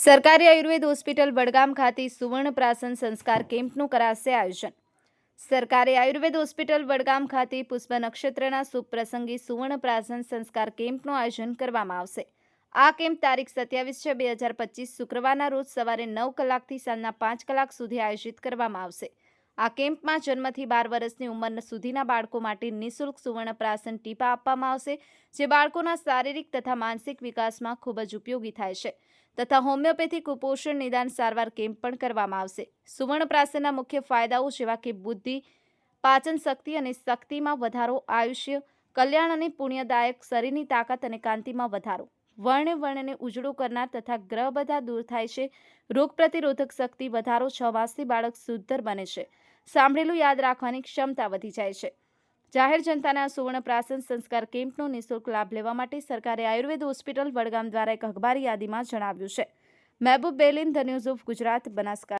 સરકારી આયુર્વેદ હોસ્પિટલ વડગામ ખાતે સુવર્ણ પ્રાસન સંસ્કાર કેમ્પનું કરાશે આયોજન. સરકારી આયુર્વેદ હોસ્પિટલ વડગામ ખાતે પુષ્પ નક્ષત્રના શુભ પ્રસંગે સુવર્ણ પ્રાસન સંસ્કાર કેમ્પનું આયોજન કરવામાં આવશે. આ કેમ્પ તારીખ સત્યાવીસ છે, બે હજાર પચીસ શુક્રવારના રોજ સવારે નવ કલાકથી સાંજના પાંચ કલાક સુધી આયોજિત કરવામાં આવશે. આ કેમ્પમાં જન્મથી બાર વર્ષની ઉંમર સુધીના બાળકો માટે નિઃશુલ્ક સુવર્ણ પ્રાશન ટીપા આપવામાં આવશે, જે બાળકોના શારીરિક તથા માનસિક વિકાસમાં ખૂબ જ ઉપયોગી થાય છે. તથા હોમિયોપેથી કુપોષણ નિદાન સારવાર કેમ્પ પણ કરવામાં આવશે. સુવર્ણ પ્રાશનના મુખ્ય ફાયદાઓ જેવા કે બુદ્ધિ, પાચન શક્તિ અને શક્તિમાં વધારો, આયુષ્ય, કલ્યાણ અને પુણ્યદાયક શરીરની તાકાત અને કાંતિમાં વધારો. વર્ણ વર્ણને ઉજળું કરનાર તથા ગ્રહ બધા દૂર થાય છે. રોગ પ્રતિરોધક શક્તિ વધારો છ માસથી બાળક સુધર બને છે. સાંભળેલું યાદ રાખવાની ક્ષમતા વધી જાય છે. જાહેર જનતાના સુવર્ણ પ્રાસન સંસ્કાર કેમ્પનો નિઃશુલ્ક લાભ લેવા માટે સરકારે આયુર્વેદ હોસ્પિટલ વડગામ દ્વારા એક અખબારી યાદીમાં જણાવ્યું છે. Mehboob Belin, the news of Gujarat, Banaskantha.